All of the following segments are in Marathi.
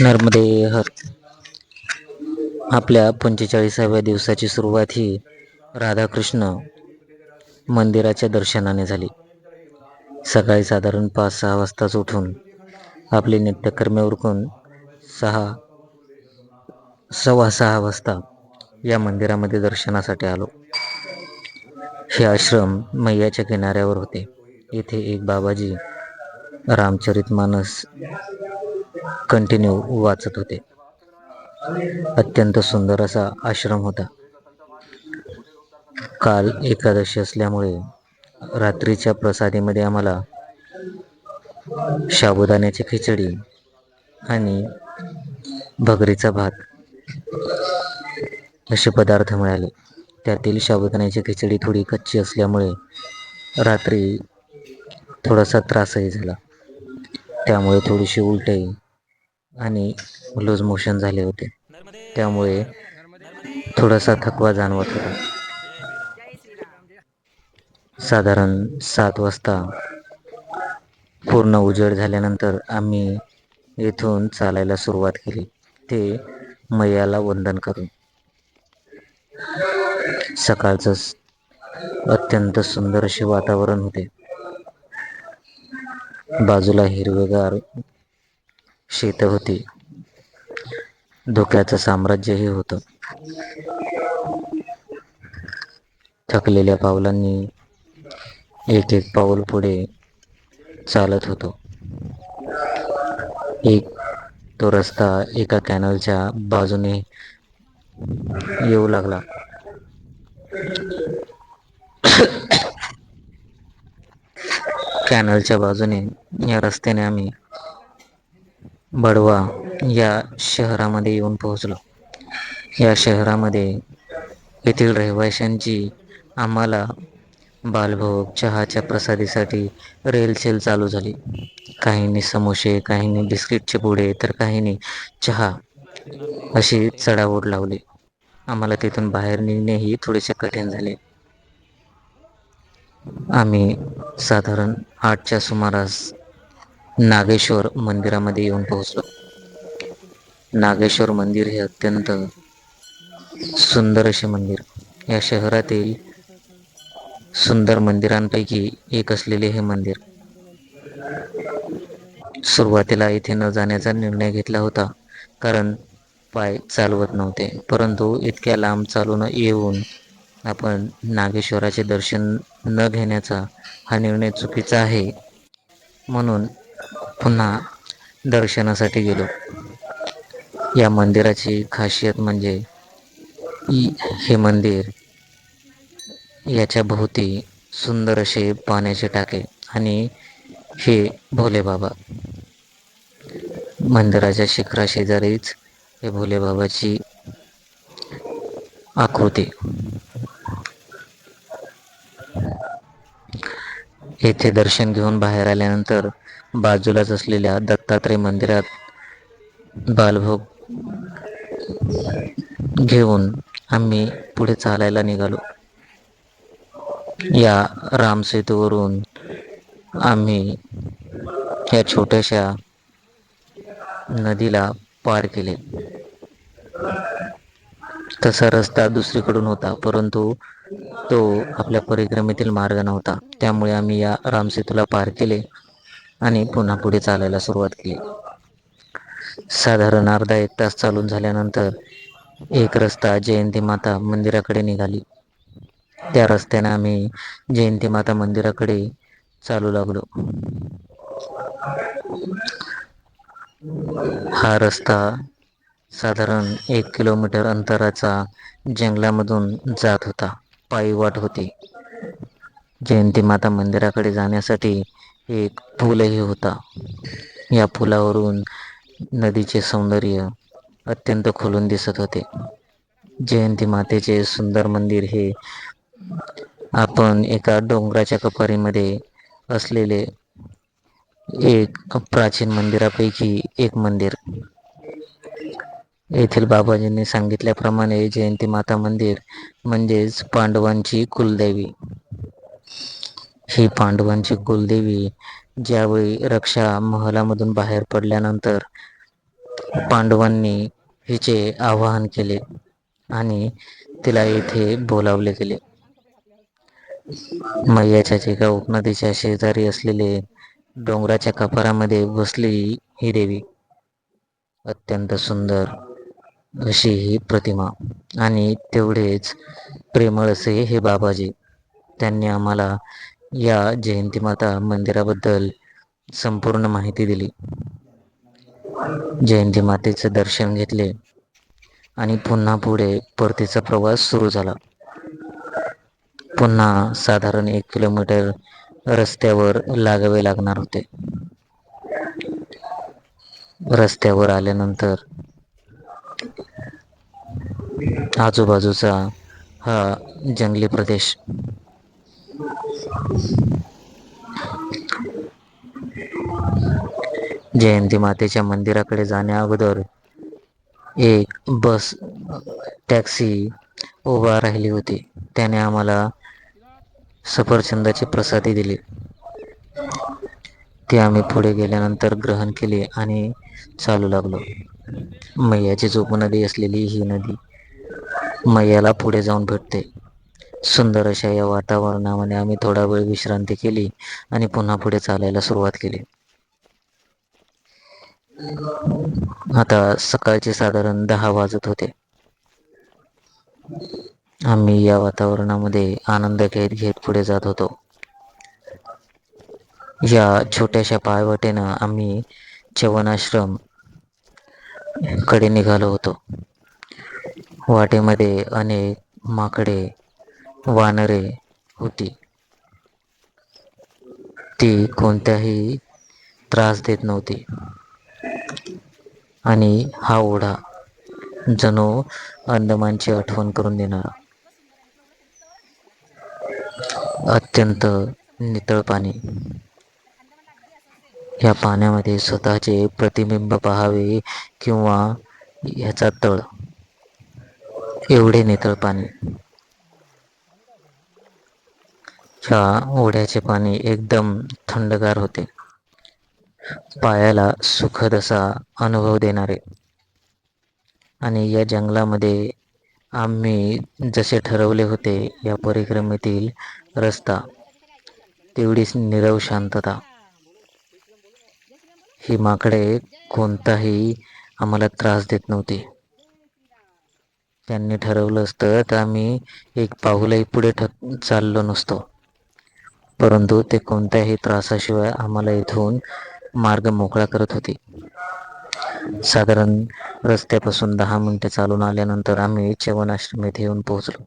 नर्मदे हर आपल्या पंचेचाळीसाव्या दिवसाची सुरुवात ही राधाकृष्ण मंदिराच्या दर्शनाने झाली. सकाळी साधारण पाच सहा वाजताच उठून आपली नित्यकर्मे उरकून सहा सव्वा सहा वाजता या मंदिरामध्ये दर्शनासाठी आलो. हे आश्रम मैयाच्या किनाऱ्यावर होते. येथे एक बाबाजी रामचरित मानस कंटिन्यू वाचत होते. अत्यंत सुंदर असा आश्रम होता. काल एकादशी असल्यामुळे रात्रीच्या प्रसादीमध्ये आम्हाला साबुदाण्याची खिचडी आणि भगरीचा भात असे पदार्थ मिळाले. त्यातील साबुदाण्याची खिचडी थोडी कच्ची असल्यामुळे रात्री थोडासा त्रासही झाला. त्यामुळे थोडीशी उलटही आणि लूज मोशन झाले होते. त्यामुळे थोडासा थकवा जाणवत होता. साधारण सात वाजता पूर्ण उजेड झाल्यानंतर आम्ही येथून चालायला सुरुवात केली. ते मैयाला वंदन करून. सकाळचं अत्यंत सुंदर असे वातावरण होते. बाजूला हिरवेगार शेत होती. धोक्याचं साम्राज्यही होतं. थकलेल्या पावलांनी एक एक पाऊल पुढे चालत होतो. एक तो रस्ता एका कॅनलच्या बाजूने येऊ लागला. कॅनलच्या बाजूने या रस्त्याने आम्ही बडवा या शहरामध्ये येऊन पोहोचलो. या शहरामध्ये येथील रहिवाशांची आम्हाला बालभोग चहाच्या प्रसादीसाठी रेलचेल चालू झाली. काहींनी समोसे काहींनी बिस्किटचे पुडे तर काहींनी चहा अशी चढाओढ लावली. आम्हाला तिथून बाहेर निघणेही थोडेसे कठीण झाले. आम्ही साधारण आठच्या सुमारास नागेश्वर मंदिरामध्ये येऊन पोहोचलो. नागेश्वर मंदिर हे अत्यंत सुंदर असे मंदिर. या शहरातील सुंदर मंदिरांपैकी एक असलेले हे मंदिर. सुरुवातीला इथे न जाण्याचा निर्णय घेतला होता कारण पाय चालवत नव्हते. परंतु इतक्या लांब चालून येऊन आपण नागेश्वराचे दर्शन न घेण्याचा हा निर्णय चुकीचा आहे म्हणून पुन्हा दर्शनासाठी गेलो. या मंदिराची खासियत म्हणजे हे मंदिर याच्या भोवती सुंदर असे पाण्याचे टाके आणि हे भोले बाबा. मंदिराच्या शिखराशेजारीच हे भोले बाबाची आकृती. येथे दर्शन घेऊन बाहेर आल्यानंतर बाजूलाच असलेल्या दत्तात्रय मंदिरात बालभोग घेऊन आम्ही पुढे चालायला निघालो. या रामसेतूवरून आम्ही या छोट्याशा नदीला पार केले. तसा रस्ता दुसरीकडून होता परंतु तो आपल्या परिक्रमेतील मार्ग नव्हता. त्यामुळे आम्ही या रामसेतूला पार केले. आणि पुन्हा पुढे चालायला सुरुवात केली. साधारण अर्धा एक तास चालून झाल्यानंतर एक रस्ता जयंती माता मंदिराकडे निघाली. त्या रस्त्याने आम्ही जयंती माता मंदिराकडे चालू लागलो. हा रस्ता साधारण एक किलोमीटर अंतराचा जंगलामधून जात होता. पायी वाट होती. जयंती माता मंदिराकडे जाण्यासाठी एक पूलही होता. या पुलावरून नदीचे सौंदर्य अत्यंत खुलून दिसत होते. जयंती मातेचे सुंदर मंदिर हे आपण एका डोंगराच्या कपारीमध्ये असलेले एक प्राचीन मंदिरापैकी एक मंदिर. येथील बाबाजींनी सांगितल्याप्रमाणे जयंती माता मंदिर म्हणजेच पांडवांची कुलदेवी. ही पांडवांची कुलदेवी ज्यावेळी रक्षा महलामधून बाहेर पडल्यानंतर पांडवांनी हिचे आवाहन केले आणि तिला येथे बोलावले गेले. मैयाच्या एका उपनदीच्या शेजारी असलेले डोंगराच्या कपारामध्ये बसली ही देवी. अत्यंत सुंदर अशी ही प्रतिमा आणि तेवढेच प्रेमळ असे हे बाबाजी. त्यांनी आम्हाला या जयंतीमाता मंदिराबद्दल संपूर्ण माहिती दिली. जयंती मातेचे दर्शन घेतले आणि पुन्हा पुढे परतीचा प्रवास सुरू झाला. पुन्हा साधारण एक किलोमीटर रस्त्यावर लागावे लागणार होते. रस्त्यावर आल्यानंतर आजूबाजूचा हा जंगली प्रदेश जयंती मातेच्या मंदिराकडे जाण्या अगोदर एक बस टॅक्सी उभा राहिली होती. त्याने आम्हाला सफरचंदाची प्रसादी दिली. ती आम्ही पुढे गेल्यानंतर ग्रहण केले आणि चालू लागलो. मैयाची नदी असलेली ही नदी मैयाला पुढे जाऊन भेटते. सुंदर अशा या वातावरणामध्ये आम्ही थोडा वेळ विश्रांती केली आणि पुन्हा पुढे चालायला सुरुवात केली. आता सकाळचे साधारण दहा वाजत होते. आम्ही या वातावरणामध्ये आनंद घेत घेत पुढे जात होतो. या छोट्याशा पायवाटेनं आम्ही चवनाश्रमकडे निघालो होतो. वाटेमध्ये अनेक माकडे वानरे होती. ती कोणत्याही त्रास देत नव्हती. आणि हा ओढा जणू अंदमानची आठवण करून देणारा. अत्यंत नितळ पाणी. या पाण्यामध्ये स्वतःचे प्रतिबिंब पहावे किंवा ह्याचा तळ. एवढे नितळ पाणी. ह्या ओढ्याचे पाणी एकदम थंडगार होते. पायाला सुखद असा अनुभव देणारे. आणि या जंगलामध्ये आम्ही जसे ठरवले होते या परिक्रमेतील रस्ता तेवढीच निरव शांतता. ही माकडे कोणताही आम्हाला त्रास देत नव्हती. त्यांनी ठरवलं असतं तर आम्ही एक पाऊलही पुढे ठ चाललो नसतो. परंतु ते कोणत्याही त्रासाशिवाय आम्हाला इथून मार्ग मोकळा करत होते. साधारण रस्त्यापासून दहा मिनिटे चालून आल्यानंतर आम्ही चवन आश्रम येथे येऊन पोहोचलो.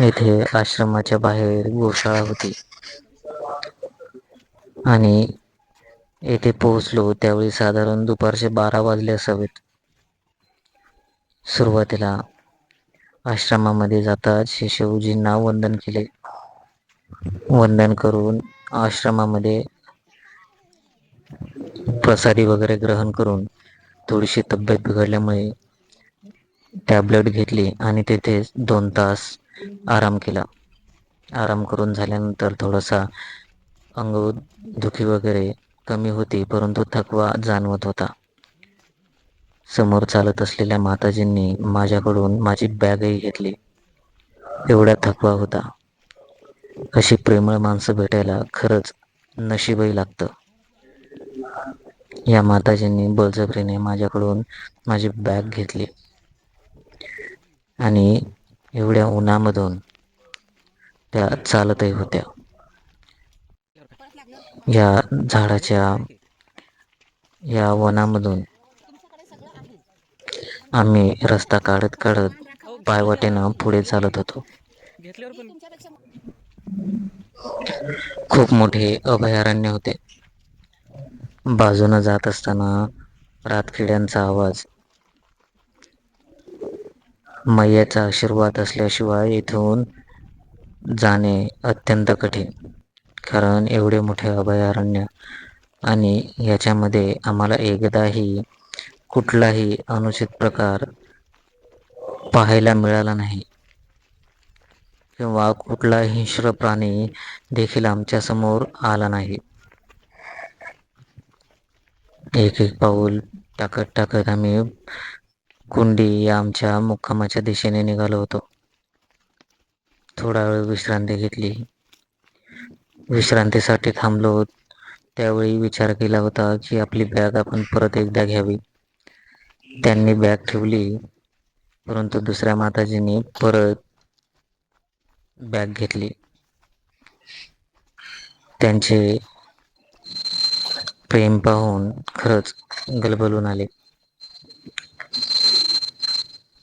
येथे आश्रमाच्या बाहेर गोशाळा होती. आणि येथे पोहोचलो त्यावेळी साधारण दुपारचे बारा वाजले असावेत. सुरुवातीला आश्रमामध्ये जाताच शिशवजींना वंदन केले. वंदन करून आश्रमामध्ये प्रसादी वगैरे ग्रहण करून थोडीशी तब्येत बिघडल्यामुळे टॅबलेट घेतली आणि तेथे दोन तास आराम केला. आराम करून झाल्यानंतर थोडासा अंग दुखी वगैरे कमी होती परंतु थकवा जाणवत होता. समोर चालत असलेल्या माताजींनी माझ्याकडून माझी बॅगही घेतली. एवढा थकवा होता. अशी प्रेमळ माणसं भेटायला खरंच नशीबही लागतं. या माताजींनी बळजबरीने माझ्याकडून माझी बॅग घेतली. आणि एवढ्या उन्हामधून त्या चालतही होत्या. या झाडाच्या या वनामधून आम्ही रस्ता काढत काढत पायवाटेनं पुढे चालत होतो. खूप मोठे अभयारण्य होते. बाजूनं जात असताना रातकिड्यांचा आवाज मैयाचा आशीर्वाद असल्याशिवाय इथून जाणे अत्यंत कठीण कारण एवढे मोठे अभयारण्य आणि याच्यामध्ये आम्हाला एकदाही कुठलाही अनुचित प्रकार पाहायला मिळाला नाही. किंवा कुठला हिंस्र प्राणी देखील आमच्यासमोर आला नाही. एक एक पाऊल टाकत टाकत आम्ही कुंडी या आमच्या मुक्कामाच्या दिशेने निघालो होतो. थोडा वेळ विश्रांती घेतली. विश्रांतीसाठी थांबलो. त्यावेळी विचार केला होता की आपली बॅग आपण परत एकदा घ्यावी. त्यांनी बॅग ठेवली परंतु दुसऱ्या माताजींनी परत बॅग घेतली. त्यांचे प्रेम पाहून खरंच गलबलून आले.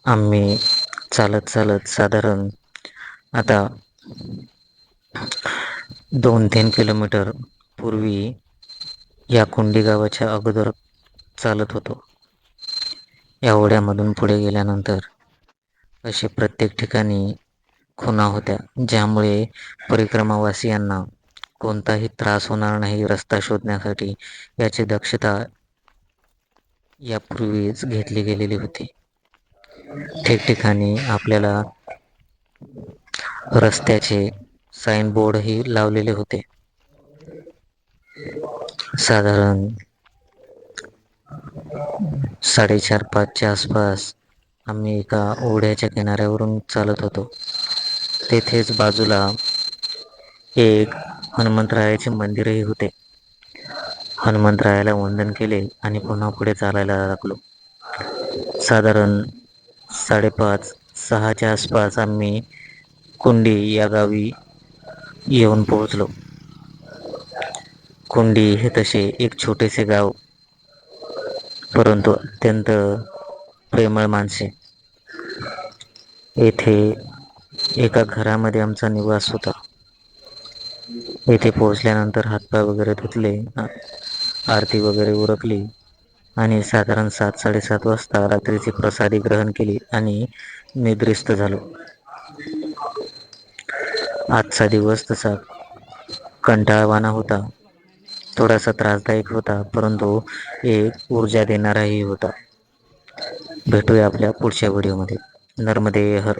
आम्ही चालत चालत साधारण आता दोन तीन किलोमीटर पूर्वी या कुंडी गावाच्या अगोदर चालत होतो. या ओढ्यामधून पुढे गेल्यानंतर असे प्रत्येक ठिकाणी खुणा होत्या. ज्यामुळे परिक्रमावासियांना कोणताही त्रास होणार नाही रस्ता शोधण्यासाठी याची दक्षता यापूर्वीच घेतली गेलेली होती. ठिकठिकाणी आपल्याला रस्त्याचे साईनबोर्डही लावलेले होते. साधारण साडेचार पाचच्या आसपास आम्ही एका ओढ्याच्या किनाऱ्यावरून चालत होतो. तेथेच बाजूला एक हनुमंतरायाचे मंदिरही होते. हनुमंतरायाला वंदन केले आणि पुन्हा पुढे चालायला लागलो. साधारण साडेपाच सहाच्या आसपास आम्ही कुंडी या गावी येऊन पोहोचलो. कुंडी हे तसे एक छोटेसे गाव परंतु अत्यंत प्रेमळ माणसे. येथे एका घरामध्ये आमचा निवास होता. येथे पोहोचल्यानंतर हातपाय वगैरे धुतले आरती वगैरे उरकली आणि साधारण सात साडेसात वाजता रात्रीची प्रसादी ग्रहण केली आणि निद्रिस्त झालो. आजचा दिवस तसा कंटाळवाना होता. थोडासा त्रासदायक होता परंतु एक ऊर्जा देणाराही होता. भेटूया आपल्या पुढच्या व्हिडिओमध्ये. नर्मदे हर.